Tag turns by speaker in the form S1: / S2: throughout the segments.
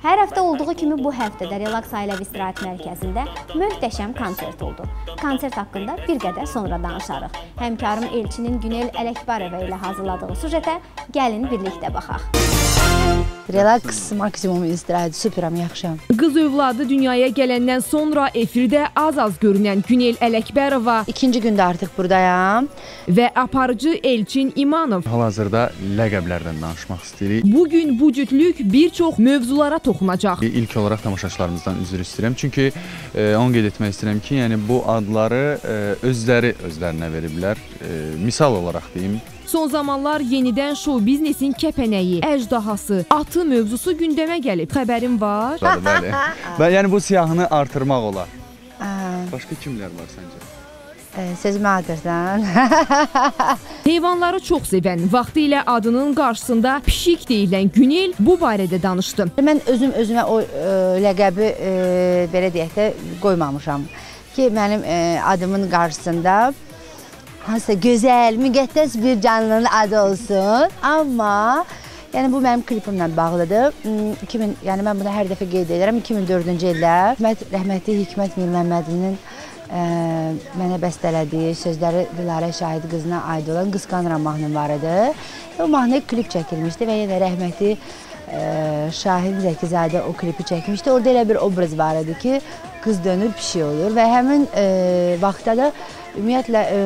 S1: Hər həftə olduğu kimi bu həftə də Relax Ailəvi İstirahət Mərkəzində möhtəşəm konsert oldu. Konsert haqqında bir qədər sonra danışarıq. Həmkarım Elçinin Günel Ələkbarova ilə hazırladığı sujetə gəlin birlikdə baxaq.
S2: Relax maksimum istirahət, superam, yaxşıyam.
S3: Qız övladı dünyaya gələndən sonra efirdə az-az görünən Günel Ələkbərova
S2: İkinci gündə artıq buradayam.
S3: və aparıcı Elçin İmanov
S4: Hal-hazırda ləqəblərdən danışmaq istəyirik.
S3: bu gün bu cütlük bir çox mövzulara toxunacaq.
S4: İlk olaraq tamaşaçılarımızdan üzr istəyirəm. Çünki e, onu qeyd etmək istəyirəm ki, yəni bu adları e, özləri özlərinə veriblər. E, misal olaraq deyim,
S3: Son zamanlar yenidən şou biznesin kəpənəyi, əjdahası, atı mövzusu gündəmə gəlib. Xəbərin var?
S4: Bəli, bəli. Və yəni bu siyahını artırmaq olar. Başqa kimlər var səncə?
S2: Sözümü atırsan.
S3: Heyvanları çox sevən, vaxtilə adının qarşısında pişik deyilən Günel bu barədə danışdı.
S2: Mən özüm özümə o e, ləqəbi e, belə deyək də qoymamışam ki, mənim e, adımın qarşısında hansısa gözəl, müqəddəs bir canlının adı olsun. Amma yəni bu mənim klipimlə bağlıdır. Hmm, 2000, yəni mən bunu hər dəfə qeyd edirəm. 2004-cü ildə Hikmət rəhmətli Hikmət Mir Məmmədlinin ə, mənə bəstələdiyi sözləri Dilarə Şahid qızına aid olan Qısqanıram mahnım var idi. O mahnı klip çəkilmişdi və yenə rəhmətli ə, Şahin Zəkizadə o klipi çəkmişdi. Orada elə bir obraz var idi ki, qız dönür pişik olur və həmin ə, vaxtda da ümumiyyətlə ə,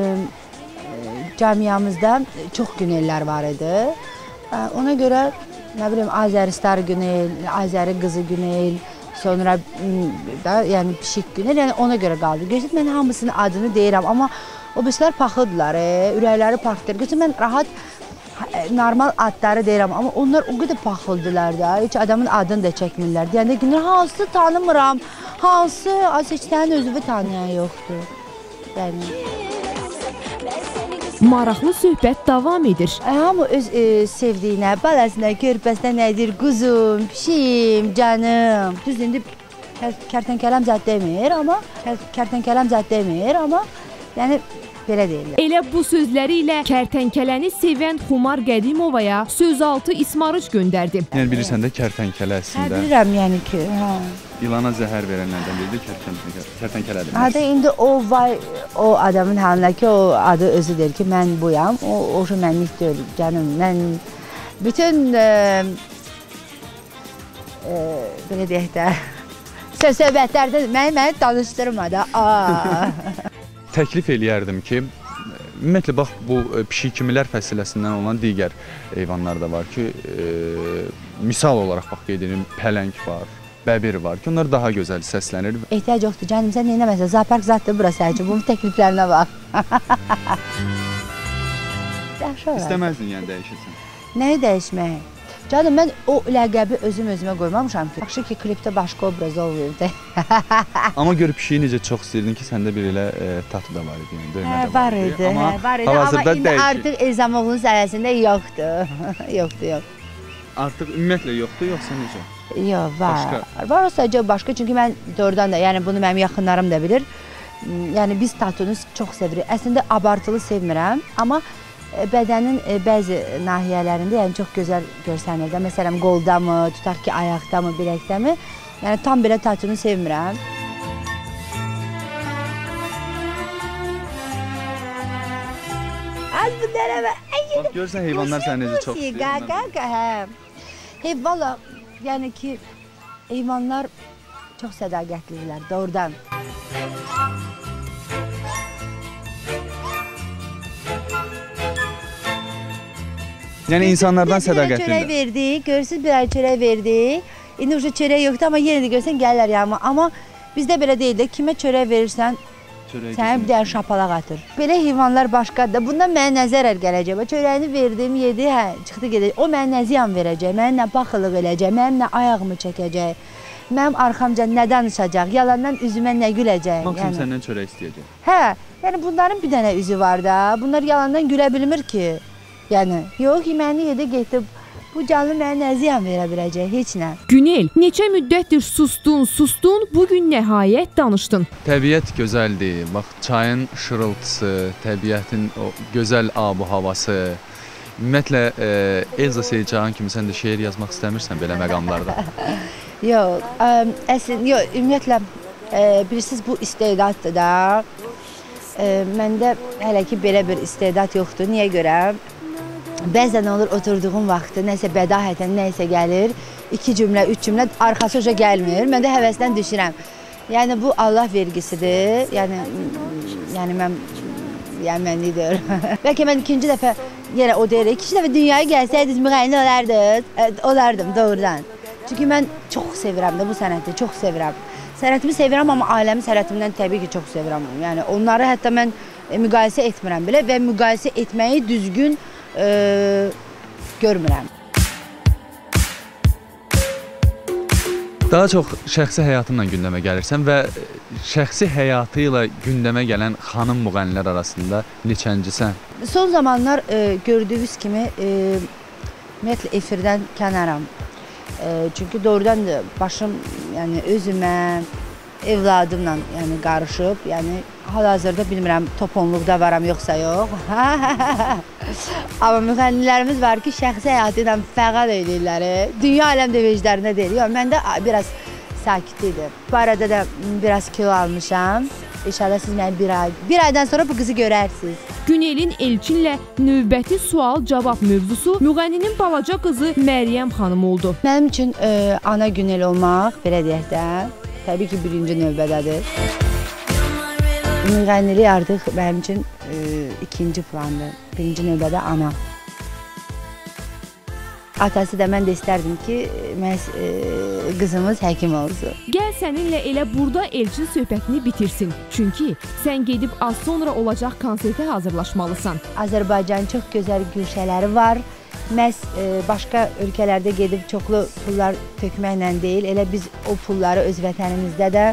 S2: cəmiyyəmizdə çox günellər var idi. Ona görə nə bilim Azəristar Günel, Azəri qızı Günel, sonra da yəni pişik Günel, yəni ona görə qaldı. Gözət mən hamısının adını deyirəm, amma o birislər paxıldılar, e, ürəkləri partlayır. Gözət mən rahat ə, normal adları deyirəm, amma onlar o qədər paxıldılar da, heç adamın adını da çəkmirlər. Deyəndə günlər hansı tanımıram, hansı, az heç sənin özünü tanıyan yoxdur. Yəni
S3: Maraqlı söhbət davam edir.
S2: Hamı öz e, sevdiyinə, balasına, körpəsinə nədir? Quzum, pişim, canım. Düz indi kər- kərtənkələm zət demir, amma kər- kərtənkələm zət demir, amma yəni belə deyirlər.
S3: Elə bu sözləri ilə kərtənkələni sevən Xumar Qədimovaya sözaltı ismarış göndərdi.
S4: Yəni bilirsən də kərtənkələ
S2: Hə
S4: əslində
S2: bilirəm yəni ki, hə.
S4: ilana zəhər verənlərdən biridir kərtənkələ. Kərtənkələdir.
S2: Hə də indi o vay o adamın halına ki, o adı özü deyir ki, mən buyam. O o şey mənlik deyil, canım. Mən bütün e, e, belə deyək də söz söhbətlərdə məni məni danışdırma da.
S4: Təklif eləyərdim ki, ümumiyyətlə bax bu e, pişik kimilər fəsiləsindən olan digər heyvanlar da var ki, e, misal olaraq bax qeyd edirəm, pələng var, bəbir var ki, onlar daha gözəl səslənir.
S2: Ehtiyac yoxdur canım, sən nə eləməsən, zoopark zaddır bura üçün. Bunun təkliflərinə bax. Yaxşı olar.
S4: İstəməzdin yəni dəyişəsən.
S2: Nəyi dəyişmək? Canım mən o ləqəbi özüm özümə qoymamışam ki. Yaxşı ki, klipdə başqa obraz olmayıb da.
S4: Amma görüb pişiyi necə çox istəyirdin ki, səndə bir elə e, tatu da var idi, yəni döymə
S2: Hə,
S4: də
S2: var idi,
S4: Amma
S2: hə, var idi. Amma
S4: hal-hazırda
S2: indi
S4: dəyişir.
S2: artıq Elzamoğlu'nun sayəsində yoxdur. yoxdur, yox.
S4: Artıq ümumiyyətlə yoxdur, yoxsa necə?
S2: Yox, var.
S4: Başqa?
S2: Var o sadəcə başqa, çünki mən doğrudan da, yəni bunu mənim yaxınlarım da bilir. Yəni biz tatunu çox sevirik. Əslində abartılı sevmirəm, amma bədənin e, bəzi nahiyələrində yəni çox gözəl görsənir də. Məsələn, qoldamı, tutaq ki, ayaqdamı, biləkdəmi? Yəni tam belə tatunu sevmirəm. Az bu dərəvə.
S4: Bax görsən heyvanlar səni necə çox istəyir.
S2: Qaqa, qaqa, hə. Hey, valla, yəni ki, heyvanlar çox sədaqətlidirlər, doğrudan.
S4: Yəni insanlardan
S2: ay çörək
S4: sədaqətlidir.
S2: verdik, görürsüz bir ay çörək verdik. İndi uşaq çörək yoxdur, amma yenə də görsən gəlirlər yanıma. Amma bizdə belə deyil də, kimə çörək verirsən,
S4: Çörək
S2: sənə bir dənə şapalaq atır. Belə heyvanlar başqadır da. Bundan mənə nə zərər gələcək? Çörəyini verdim, yedi, hə, çıxdı gedəcək. O mənə nə ziyan verəcək? Mənə nə baxılıq eləyəcək? Mənim nə ayağımı çəkəcək? Mənim arxamca nə danışacaq? Yalandan üzümə nə güləcək?
S4: Maksimum səndən çörək istəyəcək.
S2: Hə, yəni bunların bir dənə üzü var da. Bunlar yalandan gülə bilmir ki. Yəni, yox, yeməyini yedi, getdi. Bu canlı mənə nə ziyan verə biləcək? Heç nə.
S3: Günel, neçə müddətdir sustun, sustun, bu gün nəhayət danışdın.
S4: Təbiət gözəldir. Bax çayın şırıltısı, təbiətin o gözəl ab-u havası. Ümumiyyətlə e, Elza Seycan kimi sən də şeir yazmaq istəmirsən belə məqamlarda.
S2: Yox, ə, əsl yox, ümumiyyətlə ə, bilirsiniz bu istedaddır da. Ə, məndə hələ ki belə bir istedad yoxdur. Niyə görə? Bəzən olur oturduğum vaxtı nəsə bədahətən nəsə gəlir, iki cümlə, üç cümlə arxası uca gəlmir. Mən də həvəsdən düşürəm. Yəni bu Allah vergisidir. Yəni yəni mən yəni mən nə deyirəm? Bəlkə mən ikinci dəfə yenə o deyir, ikinci dəfə dünyaya gəlsəydiniz müğənni olardınız. Ə, Olardım doğrudan. Çünki mən çox sevirəm də bu sənəti, çox sevirəm. Sənətimi sevirəm, amma ailəmi sənətimdən təbii ki, çox sevirəm. Yəni onları hətta mən e, müqayisə etmirəm belə və müqayisə etməyi düzgün e, görmürəm.
S4: Daha çox şəxsi həyatınla gündəmə gəlirsən və şəxsi həyatı ilə gündəmə gələn xanım müğənnilər arasında neçəncisən?
S2: Son zamanlar e, gördüyünüz kimi e, ümumiyyətlə efirdən kənaram. E, çünki doğrudan da başım yəni özümə, evladımla yəni qarışıb, yəni hal-hazırda bilmirəm toponluqda varam yoxsa yox. Amma müğənnilərimiz var ki, şəxsi həyatı ilə fəal edirlər. Dünya aləm devəclərində deyil. Yox, məndə biraz sakitlikdir. Bu arada da biraz kilo almışam. İnşallah siz məni bir ay, bir aydan sonra bu qızı görərsiniz.
S3: Günelin Elçinlə növbəti sual-cavab mövzusu müğənninin balaca qızı Məryəm xanım oldu.
S2: Mənim üçün e, ana günel olmaq, belə deyək də, təbii ki, birinci növbədədir. Müğənnilik artıq mənim üçün e, ikinci plandır. Birinci növbədə ana. Atası da mən də istərdim ki, məhz e, qızımız həkim olsun.
S3: Gəl səninlə elə burada Elçin söhbətini bitirsin. Çünki sən gedib az sonra olacaq konsertə hazırlaşmalısan.
S2: Azərbaycanın çox gözəl güşələri var. Məhz e, başqa ölkələrdə gedib çoxlu pullar tökməklə deyil, elə biz o pulları öz vətənimizdə də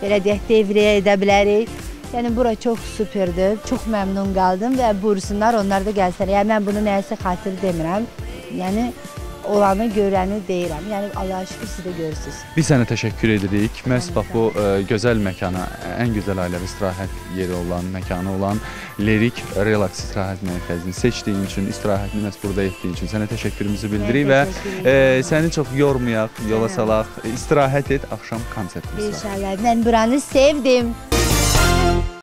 S2: belə deyək devrəyə edə bilərik. Yəni bura çox superdir. Çox məmnun qaldım və buyursunlar onlar da gəlsinlər. Yəni mən bunu nəyəsə xatir demirəm. Yəni olanı görəni deyirəm. Yəni Allah'a şükür siz də görürsüz.
S4: Biz sənə təşəkkür edirik. Məhz bax bu ə, gözəl məkana, ən gözəl ailəvi istirahət yeri olan, məkanı olan Lerik Relax istirahət mərkəzini seçdiyin üçün, istirahətini məhz burada etdiyin üçün sənə təşəkkürümüzü bildiririk və ə, səni çox yormayaq, yola salaq, istirahət et, axşam konsertimiz var.
S2: İnşallah. Mən buranı sevdim.